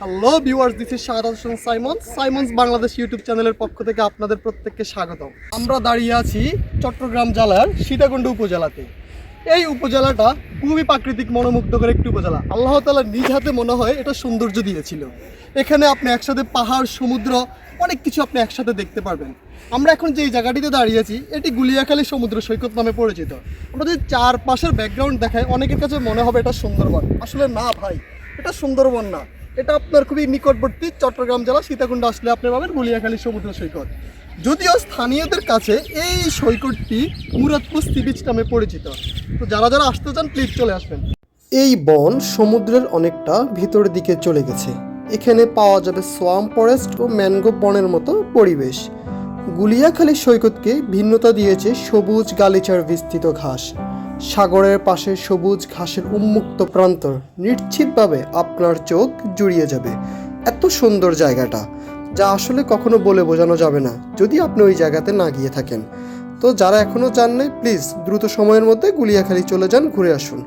Hello viewers this is Shahad Hossain Simon Simons Bangladesh YouTube চ্যানেলের পক্ষ থেকে আপনাদের প্রত্যেককে স্বাগতম। আমরা দাঁড়িয়ে আছি চট্টগ্রাম জেলার সীতাকুণ্ড উপজেলাতে। এই উপজেলাটা খুবই প্রাকৃতিক মনোমুগ্ধকর একটি উপজেলা। আল্লাহ তালা নিজ হাতে মনে হয় এটা সৌন্দর্য দিয়েছিল। এখানে আপনি একসাথে পাহাড়, সমুদ্র, অনেক কিছু আপনি একসাথে দেখতে পারবেন। আমরা এখন যে জায়গাটিতে দাঁড়িয়ে আছি, এটি গুলিয়াখালী সমুদ্র সৈকত নামে পরিচিত। আমরা যদি চারপাশের ব্যাকগ্রাউন্ড দেখাই, অনেকের কাছে মনে হবে এটা সুন্দরবন। আসলে না ভাই, এটা সুন্দরবন না। এটা আপনার খুবই নিকটবর্তী চট্টগ্রাম জেলা সীতাকুণ্ড আসলে আপনি পাবেন গুলিয়াখালী সমুদ্র সৈকত। যদিও স্থানীয়দের কাছে এই সৈকতটি মুরাদপুর সি বিচ নামে পরিচিত। তো যারা যারা আসতে চান প্লিজ চলে আসবেন। এই বন সমুদ্রের অনেকটা ভিতরের দিকে চলে গেছে। এখানে পাওয়া যাবে সোয়াম ফরেস্ট ও ম্যানগ্রোভ বনের মতো পরিবেশ। গুলিয়াখালী সৈকতকে ভিন্নতা দিয়েছে সবুজ গালিচার বিস্তৃত ঘাস। সাগরের পাশে সবুজ ঘাসের উন্মুক্ত প্রান্তর নিশ্চিতভাবে আপনার চোখ জুড়িয়ে যাবে। এত সুন্দর জায়গাটা, যা আসলে কখনো বলে বোঝানো যাবে না, যদি আপনি ওই জায়গাতে না গিয়ে থাকেন। তো যারা এখনও যান নাই, প্লিজ দ্রুত সময়ের মধ্যে গুলিয়াখালী চলে যান, ঘুরে আসুন।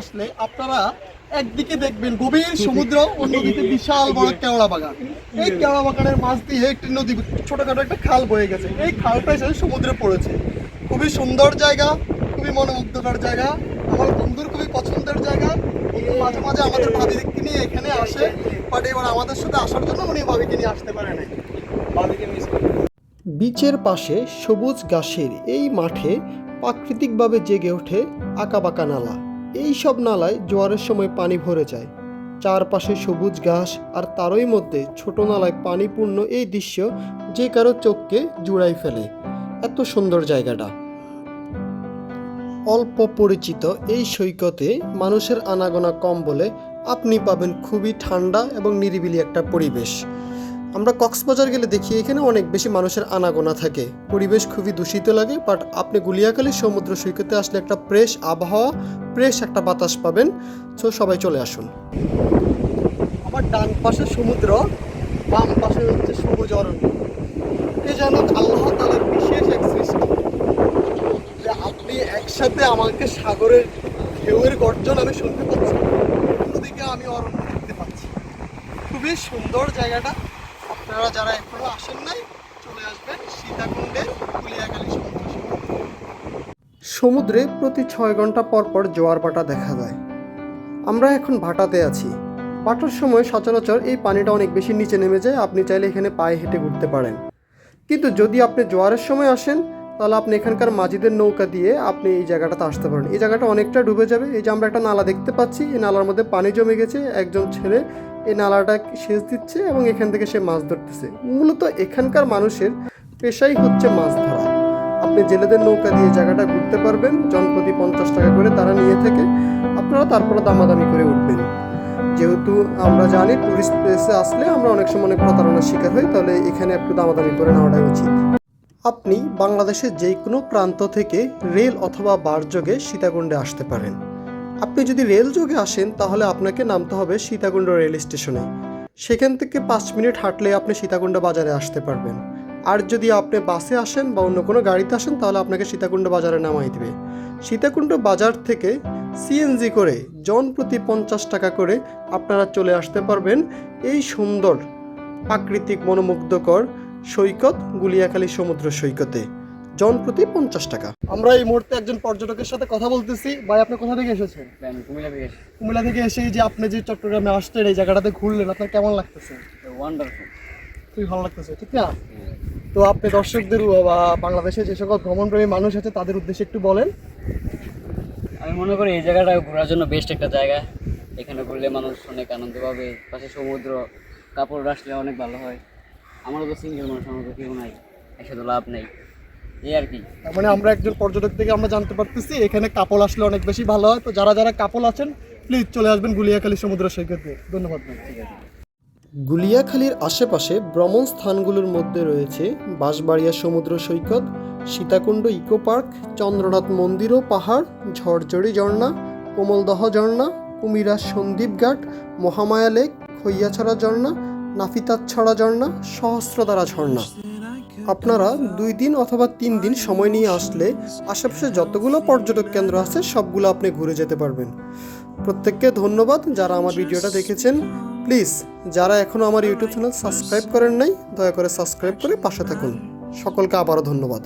আসলে আপনারা একদিকে দেখবেন গভীর সমুদ্র, অন্যদিকে বিশাল বড় কেওড়া বাগান। এই কেওড়া বাগানের মাছ দিয়ে একটি নদী ছোটখাটো একটা খাল বয়ে গেছে। এই খালটা সমুদ্রে পড়েছে। খুবই সুন্দর জায়গা খুবই মনোমুগ্ধকর জায়গা। আমার বন্ধুর খুবই পছন্দের জায়গা। মাঝে মাঝে আমাদের ভাবিকে নিয়ে এখানে আসে বাট এবার আমাদের সাথে আসার জন্য উনি ভাবিকে নিয়ে আসতে পারে নাই। ভাবিকে মিস বিচের পাশে সবুজ ঘাসের এই মাঠে প্রাকৃতিকভাবে জেগে ওঠে আঁকাবাঁকা নালা। এই সব নালায় জোয়ারের সময় পানি ভরে যায়। চারপাশে সবুজ ঘাস আর তারই মধ্যে ছোট নালায় পানিপূর্ণ এই দৃশ্য যে কারও চোখকে জুড়াই ফেলে। এত সুন্দর জায়গাটা। অল্প পরিচিত এই সৈকতে মানুষের আনাগোনা কম বলে আপনি পাবেন খুবই ঠান্ডা এবং নিরিবিলি একটা পরিবেশ। আমরা কক্সবাজার গেলে দেখি এখানে অনেক বেশি মানুষের আনাগোনা থাকে। পরিবেশ খুবই দূষিত লাগে বাট আপনি গুলিয়াখালী সমুদ্র সৈকতে আসলে একটা ফ্রেশ আবহাওয়া ফ্রেশ একটা বাতাস পাবেন। তো সবাই চলে আসুন। আমার ডান পাশে সমুদ্র, বাম পাশে হচ্ছে সবুজ অরণ্য। এ যেন আল্লাহ তালার বিশেষ এক সৃষ্টি। যে আপনি একসাথে আমাকে সাগরের ঢেউয়ের গর্জন আমি শুনতে পাচ্ছি। অন্যদিকে আমি অরণ্য দেখতে পাচ্ছি। খুবই সুন্দর জায়গাটা। আপনারা যারা এখনও আসেন নাই, চলে আসবেন সীতাকুণ্ডের কুলিয়াখালী সমুদ্র সমুদ্রে প্রতি ছয় ঘণ্টা পর পর জোয়ার ভাটা দেখা যায়। আমরা এখন ভাটাতে আছি। ভাটার সময় সচরাচর এই পানিটা অনেক বেশি নিচে নেমে যায়। আপনি চাইলে এখানে পায়ে হেঁটে ঘুরতে পারেন। কিন্তু যদি আপনি জোয়ারের সময় আসেন তাহলে আপনি এখানকার মাঝিদের নৌকা দিয়ে আপনি এই জায়গাটাতে আসতে পারেন। এই জায়গাটা অনেকটা ডুবে যাবে। এই যে আমরা একটা নালা দেখতে পাচ্ছি, এই নালার মধ্যে পানি জমে গেছে। একজন ছেলে এই নালাটা সেচ দিচ্ছে এবং এখান থেকে সে মাছ ধরতেছে। মূলত এখানকার মানুষের পেশাই হচ্ছে মাছ ধরা। আপনি জেলেদের নৌকা দিয়ে জায়গাটা ঘুরতে পারবেন। জনপ্রতি পঞ্চাশ টাকা করে তারা নিয়ে থেকে। আপনারা তারপরে দামাদামি করে উঠবেন। যেহেতু আমরা জানি টুরিস্ট প্লেসে আসলে আমরা অনেক সময় অনেক প্রতারণার শিকার হই, তাহলে এখানে একটু দামাদামি করে নেওয়াটাই উচিত। আপনি বাংলাদেশের যে কোনো প্রান্ত থেকে রেল অথবা বারযোগে সীতাকুণ্ডে আসতে পারেন। আপনি যদি রেল যোগে আসেন, তাহলে আপনাকে নামতে হবে সীতাকুণ্ড রেল স্টেশনে। সেখান থেকে পাঁচ মিনিট হাঁটলে আপনি সীতাকুণ্ড বাজারে আসতে পারবেন। আর যদি আপনি বাসে আসেন বা অন্য কোনো গাড়িতে আসেন, তাহলে আপনাকে সীতাকুণ্ড বাজারে নামাই দেবে। সীতাকুণ্ড বাজার থেকে সিএনজি করে জন প্রতি পঞ্চাশ টাকা করে আপনারা চলে আসতে পারবেন। এই সুন্দর, প্রাকৃতিক মনোমুগ্ধকর সৈকত গুলিয়াখালী সমুদ্র সৈকতে। জন প্রতি পঞ্চাশ টাকা। আমরা এই মুহূর্তে একজন পর্যটকের সাথে কথা বলতেছি। ভাই আপনি কোথা থেকে এসেছেন? কুমিল্লা থেকে কুমিল্লা থেকে এসে যে আপনি যে চট্টগ্রামে আসছেন এই জায়গাটাতে ঘুরলেন আপনার কেমন লাগতেছে? ওয়ান্ডারফুল খুবই ভালো লাগতেছে ঠিক না? তো আপনি দর্শকদের বা বাংলাদেশে যে সকল ভ্রমণপ্রেমী মানুষ আছে তাদের উদ্দেশ্যে একটু বলেন। আমি মনে করি এই জায়গাটা ঘোরার জন্য বেস্ট একটা জায়গা। এখানে ঘুরলে মানুষ অনেক আনন্দ পাবে। পাশে সমুদ্র কাপড় আসলে অনেক ভালো হয়। আমারও তো সিঙ্গেল মানুষ আমার তো কেউ নাই একসাথে লাভ নেই। এই আর কি। তার মানে আমরা একজন পর্যটক থেকে আমরা জানতে পারতেছি এখানে কাপল আসলে অনেক বেশি ভালো হয়। তো যারা যারা কাপল আছেন প্লিজ চলে আসবেন গুলিয়াখালী সমুদ্র সৈকতে। ধন্যবাদ। ঠিক আছে গুলিয়াখালীর আশেপাশে ভ্রমণ স্থানগুলোর মধ্যে রয়েছে বাঁশবাড়িয়া সমুদ্র সৈকত সীতাকুণ্ড ইকো পার্ক চন্দ্রনাথ মন্দির ও পাহাড় ঝরঝরি ঝর্ণা কোমলদহ ঝর্ণা কুমিরা সন্দীপ ঘাট মহামায়া লেক খৈয়াছড়া ঝর্ণা নাফিতাছড়া ঝর্ণা, সহস্রধারা ঝর্ণা। আপনারা দুই দিন অথবা তিন দিন সময় নিয়ে আসলে আশেপাশে যতগুলো পর্যটক কেন্দ্র আছে, সবগুলো আপনি ঘুরে যেতে পারবেন। প্রত্যেককে ধন্যবাদ যারা আমার ভিডিওটা দেখেছেন। প্লিজ, যারা এখনও আমার ইউটিউব চ্যানেল সাবস্ক্রাইব করেন নাই, দয়া করে সাবস্ক্রাইব করে পাশে থাকুন। সকলকে আবারও ধন্যবাদ।